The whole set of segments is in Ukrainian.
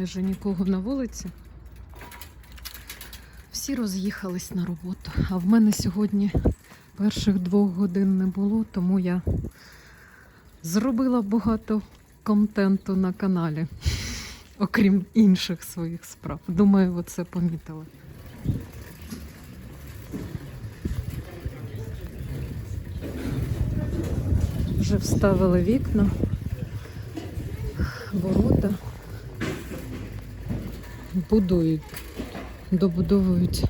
майже нікого на вулиці. Всі роз'їхались на роботу. А в мене сьогодні перших двох годин не було, тому я зробила багато контенту на каналі, окрім інших своїх справ. Думаю, ви це помітили. Вже вставили вікна, ворота, будують, добудовують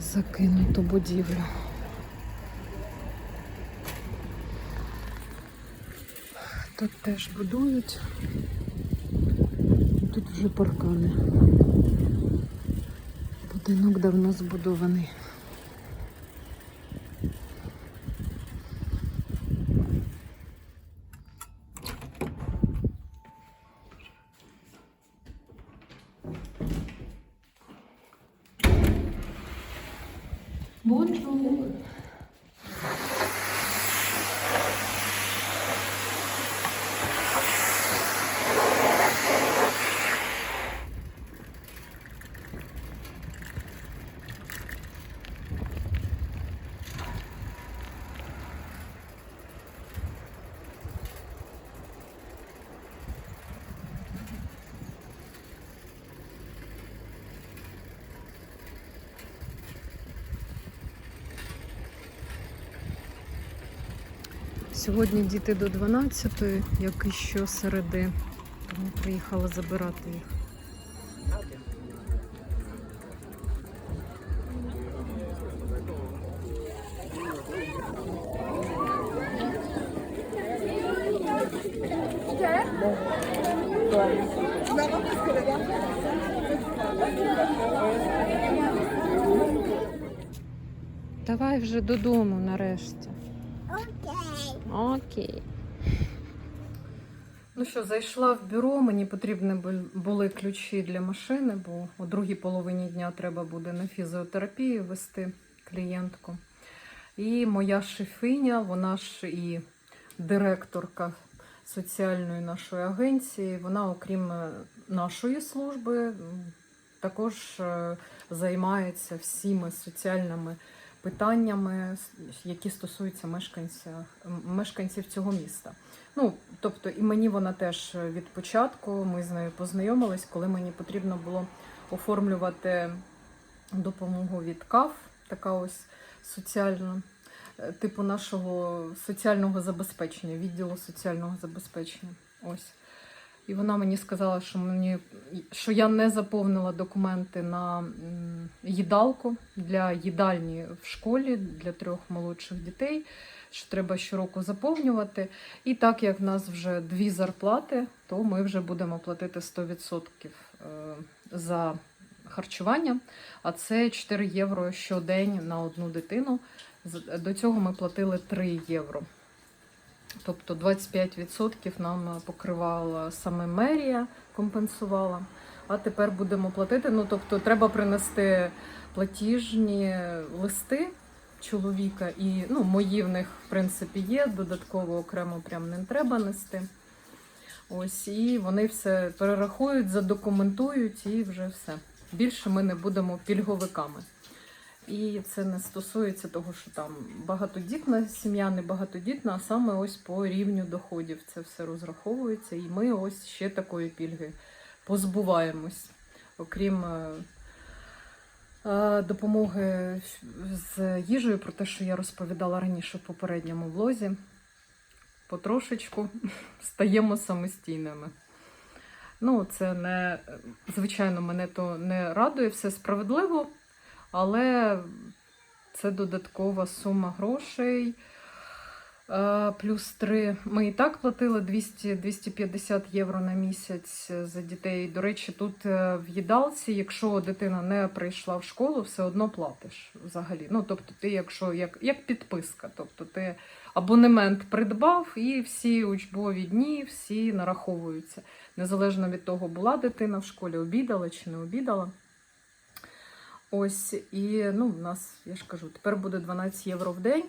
закинуту будівлю. Тут теж будують. Тут вже паркани. Будинок давно збудований. Сьогодні діти до 12, як і щосереди. Тому приїхала забирати їх. Давай вже додому нарешті. Окей. Ну що, зайшла в бюро, мені потрібні були ключі для машини, бо у другій половині дня треба буде на фізіотерапію вести клієнтку. І моя шефиня, вона ж і директорка соціальної нашої агенції, вона, окрім е, нашої служби, також е, займається всіми соціальними питаннями, які стосуються мешканця, мешканців цього міста. Ну, тобто, і мені вона теж від початку, ми з нею познайомились, коли мені потрібно було оформлювати допомогу від КАФ, така ось соціальна, е, типу нашого соціального забезпечення, відділу соціального забезпечення. Ось. І вона мені сказала, що мені що я не заповнила документи на їдалку для їдальні в школі для трьох молодших дітей, що треба щороку заповнювати. І так як в нас вже дві зарплати, то ми вже будемо платити 100% е, за харчування, а це 4 євро щодень на одну дитину. До цього ми платили 3 євро. Тобто 25% нам покривала саме мерія, компенсувала. А тепер будемо платити. Ну, тобто, треба принести платіжні листи чоловіка, і ну, мої в них, в принципі, є. Додатково окремо прям не треба нести. Ось, і вони все перерахують, задокументують і вже все. Більше ми не будемо пільговиками. І це не стосується того, що там багатодітна сім'я, не багатодітна, а саме ось по рівню доходів це все розраховується. І ми ось ще такої пільги позбуваємось, окрім е, е, допомоги з їжею, про те, що я розповідала раніше в попередньому влозі. Потрошечку стаємо самостійними. Ну, це не, звичайно, мене то не радує, все справедливо. Але це додаткова сума грошей. Е, Плюс 3. Ми і так платили 200-250 євро на місяць за дітей. До речі, тут е, в їдалці, якщо дитина не прийшла в школу, все одно платиш взагалі. Ну, тобто, ти, якщо як, як підписка, тобто ти абонемент придбав, і всі учбові дні всі нараховуються. Незалежно від того, була дитина в школі, обідала чи не обідала. Ось, і ну, в нас, я ж кажу, тепер буде 12 євро в день.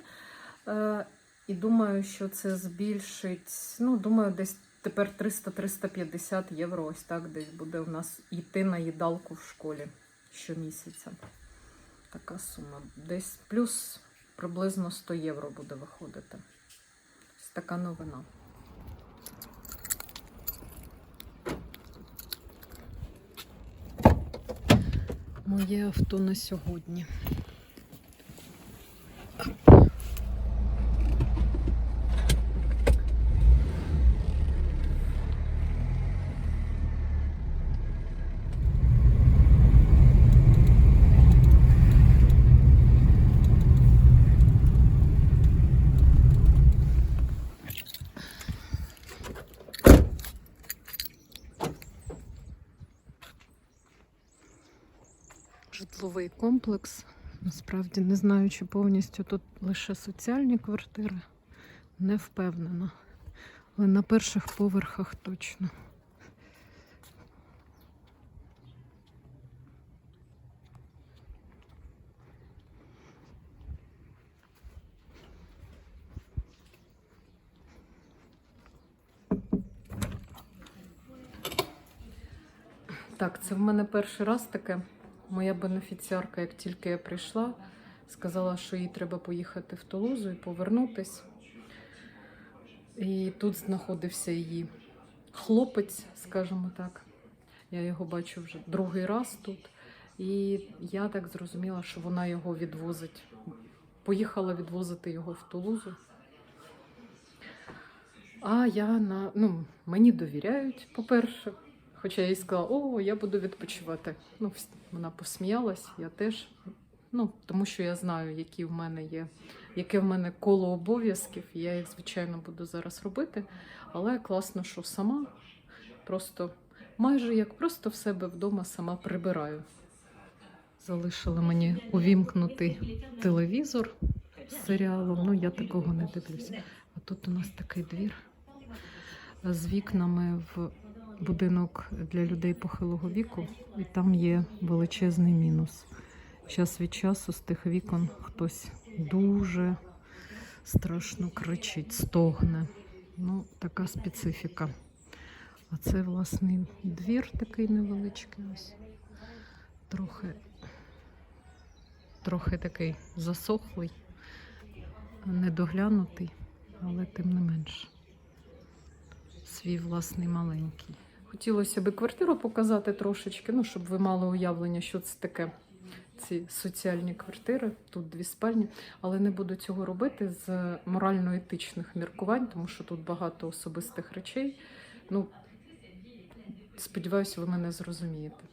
Е, і думаю, що це збільшить, ну, думаю, десь тепер 300-350 євро. Ось так десь буде у нас йти на їдалку в школі щомісяця. Така сума. Десь плюс приблизно 100 євро буде виходити. Ось така новина. Моє авто на сьогодні. Житловий комплекс. Насправді не знаю, чи повністю тут лише соціальні квартири. Не впевнена. Але на перших поверхах точно. Так, це в мене перший раз таке. Моя бенефіціарка, як тільки я прийшла, сказала, що їй треба поїхати в Тулузу і повернутись. І тут знаходився її хлопець, скажімо так. Я його бачу вже другий раз тут. І я так зрозуміла, що вона його відвозить. Поїхала відвозити його в Тулузу. А я на ну, мені довіряють, по-перше. Хоча я їй сказала, о, я буду відпочивати. Ну, вона посміялась, я теж. Ну, тому що я знаю, які в мене є, яке в мене коло обов'язків. Я їх, звичайно, буду зараз робити. Але класно, що сама просто майже як просто в себе вдома сама прибираю. Залишили мені увімкнути телевізор з серіалом. Ну, я такого не дивлюся. А тут у нас такий двір з вікнами в будинок для людей похилого віку, і там є величезний мінус. Час від часу з тих вікон хтось дуже страшно кричить, стогне. Ну, така специфіка. А це власний двір такий невеличкий. Ось. Трохи, трохи такий засохлий, недоглянутий, але тим не менш свій власний маленький. Хотілося б квартиру показати трошечки, ну, щоб ви мали уявлення, що це таке. Ці соціальні квартири, тут дві спальні, але не буду цього робити з морально-етичних міркувань, тому що тут багато особистих речей. Ну, сподіваюся, ви мене зрозумієте.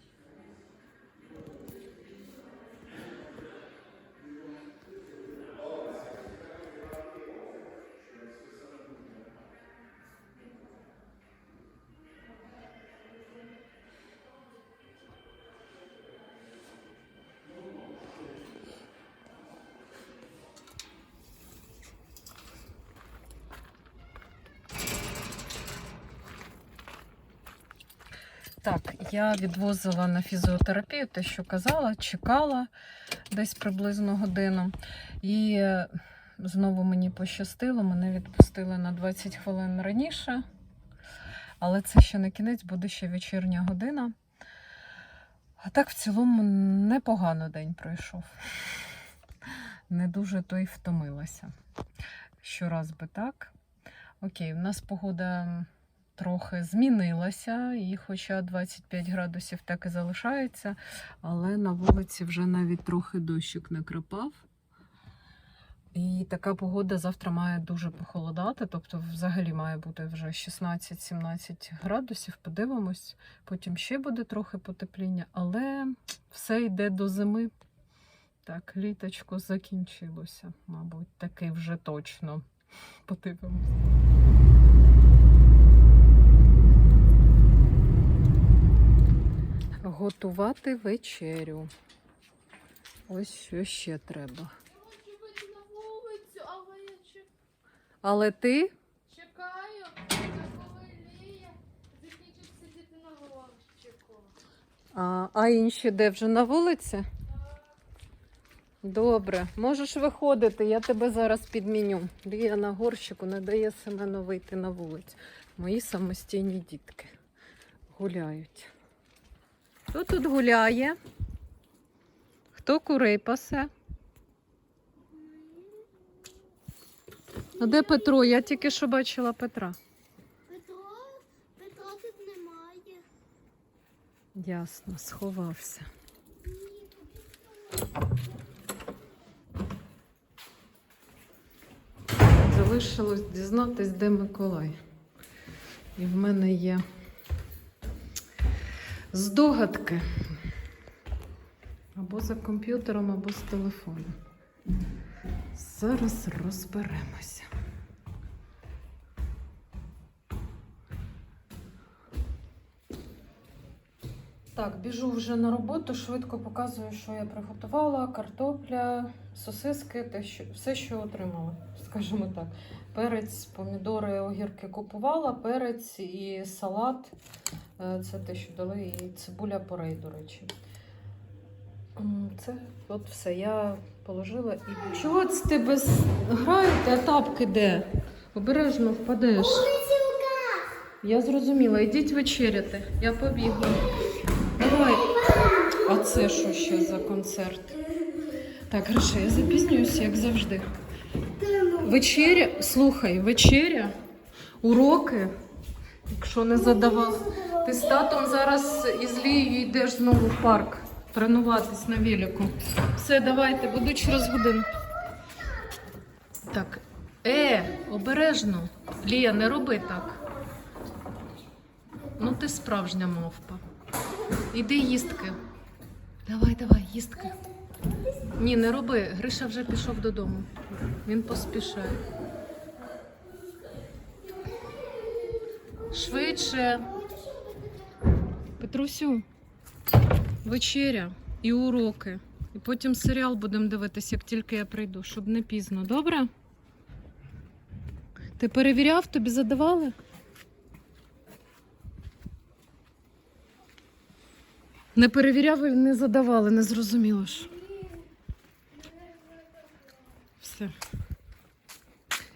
Так, я відвозила на фізіотерапію те, що казала, чекала десь приблизно годину. І е, знову мені пощастило, мене відпустили на 20 хвилин раніше. Але це ще не кінець, буде ще вечірня година. А так, в цілому, непогано день пройшов. Не дуже то й втомилася. Щораз би так. Окей, у нас погода трохи змінилася, і хоча 25 градусів так і залишається, але на вулиці вже навіть трохи дощик накрапав. І така погода завтра має дуже похолодати, тобто взагалі має бути вже 16-17 градусів. Подивимось, потім ще буде трохи потепління, але все йде до зими. Так, літочко закінчилося, мабуть, таки вже точно. Подивимось. Готувати вечерю. Ось що ще треба. Але ти чекаю, коли Лія закінчить сидіти на горщику. А, а інші де вже на вулиці? Добре, можеш виходити, я тебе зараз підміню. Лія на горщику не дає Семену вийти на вулицю. Мої самостійні дітки гуляють. Хто тут гуляє? Хто курей пасе? А де Петро? Я тільки що бачила Петра. Петро, Петро тут немає. Ясно, сховався. Залишилось дізнатись, де Миколай. І в мене є здогадки. Або за комп'ютером, або з телефоном. Зараз розберемося. Так, біжу вже на роботу, швидко показую, що я приготувала. Картопля, сосиски, те, що, все, що отримала, скажімо так. Перець, помідори, огірки купувала, перець і салат. Е, Це те, що дали, і цибуля порей, до речі. Це от все. Я положила і. Чого це ти без граєте, а тапки де? Обережно впадеш. Я зрозуміла, йдіть вечеряти. Я побігла. Давай. А це що ще за концерт? Так, Гриша, я запізнююся, як завжди. Вечеря, слухай, вечеря, уроки, якщо не задавала. Ти з татом зараз із Лією йдеш знову в парк тренуватись на велику. Все, давайте, буду через годину. Так. Е, обережно. Лія, не роби так. Ну, ти справжня мавпа. Іди їстки. Давай, давай, їстки. Ні, не роби. Гриша вже пішов додому. Він поспішає. Швидше. Петрусю, вечеря і уроки. І потім серіал будемо дивитися, як тільки я прийду, щоб не пізно. Добре? Ти перевіряв, тобі задавали? Не перевіряв і не задавали, не зрозуміло ж. Все.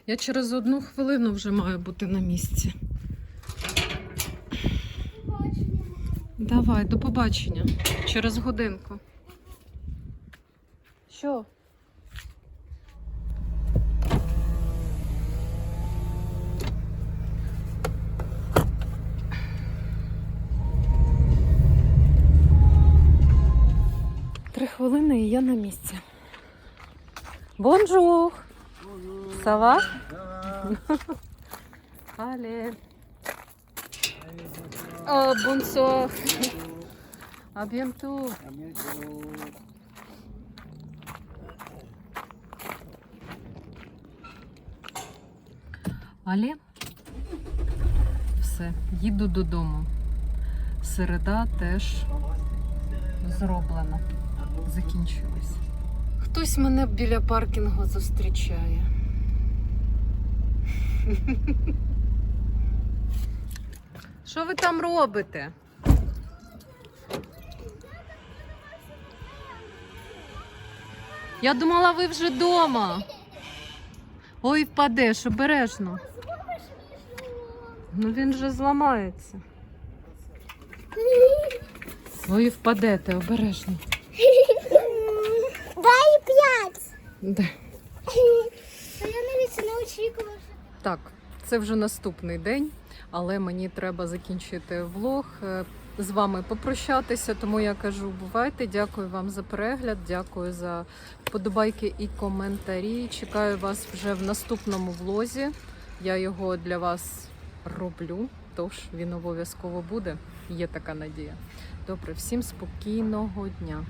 Я через одну хвилину вже маю бути на місці. Давай, до побачення. Через годинку. Що? Три хвилини і я на місці. Бонжур! Сава? Але. О, бонсор! А bientôt. Але все, їду додому. Середа теж зроблена. Закінчилась. Хтось мене біля паркінгу зустрічає. Що ви там робите? Я думала, ви вже вдома. Ой, впадеш, обережно. Ну він же зламається. Ой, впадете, обережно. Дай п'ять. Да. Та я навіть не очікувала. Так, це вже наступний день, але мені треба закінчити влог. е, З вами попрощатися, тому я кажу, бувайте. Дякую вам за перегляд, дякую за вподобайки і коментарі. Чекаю вас вже в наступному влозі. Я його для вас роблю, тож він обов'язково буде. Є така надія. Добре, всім спокійного дня.